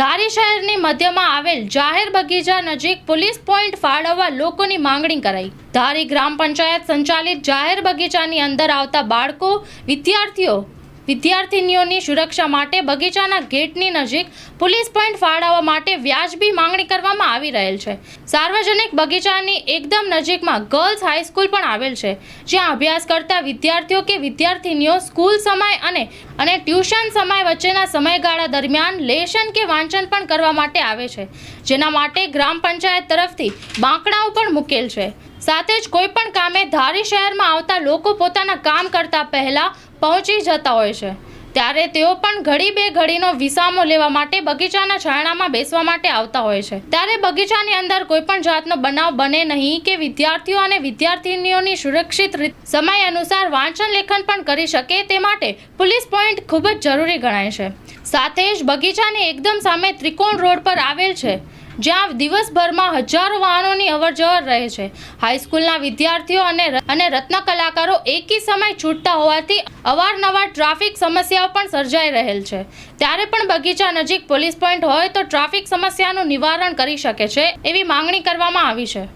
ધારી શહેરની મધ્યમાં આવેલ જાહેર બગીચા નજીક પોલીસ પોઈન્ટ ફાળવવા લોકોની માંગણી કરાઈ. ધારી ગ્રામ પંચાયત સંચાલિત જાહેર બગીચાની અંદર આવતા બાળકો, વિદ્યાર્થીઓ વિદ્યાર્થિનીઓની સુરક્ષા માટે બગીચાના ગેટની નજીક પોલીસ પોઈન્ટ ફાળવવા માટે વ્યાજબી માંગણી કરવામાં આવી રહેલ છે. સાર્વજનિક બગીચાની એકદમ નજીકમાં ગર્લ્સ હાઈસ્કૂલ પણ આવેલ છે, જ્યાં અભ્યાસ કરતા વિદ્યાર્થીઓ કે વિદ્યાર્થિનીઓ સ્કૂલ સમય અને અને ટ્યુશન સમય વચ્ચેના સમયગાળા દરમિયાન લેશન કે વાંચન પણ કરવા માટે આવે છે. જેના માટે ગ્રામ પંચાયત તરફથી બાંકડાઓ પણ મૂકેલ છે. સાથે જ કોઈ પણ કામે ધારી શહેરમાં આવતા લોકો પોતાના કામ કરતા પહેલા પહોંચી જતા હોય છે. ત્યારે તેઓ પણ ઘડી બે ઘડીનો વિસામો લેવા માટે બગીચાના છાયણામાં બેસવા માટે આવતા હોય છે. ત્યારે બગીચાની અંદર કોઈ પણ જાતનો બનાવ બને નહીં કે વિદ્યાર્થીઓ અને વિદ્યાર્થિનીઓની સુરક્ષિત સમય અનુસાર વાંચન લેખન પણ કરી શકે તે માટે પોલીસ પોઈન્ટ ખૂબ જ જરૂરી ગણાય છે. સાથે જ બગીચાની એકદમ સામે ત્રિકોણ રોડ પર આવેલ છે. જ્યાં દિવસભરમાં હજારો વાહનોની અવરજવર રહે છે. હાઈસ્કૂલના વિદ્યાર્થીઓ અને અને રત્ન કલાકારો એકી સમય છૂટતા હોવાથી અવારનવાર ટ્રાફિક સમસ્યાઓ પણ સર્જાઈ રહેલ છે. ત્યારે પણ બગીચા નજીક પોલીસ પોઈન્ટ હોય તો ટ્રાફિક સમસ્યાનું નિવારણ કરી શકે છે એવી માંગણી કરવામાં આવી છે.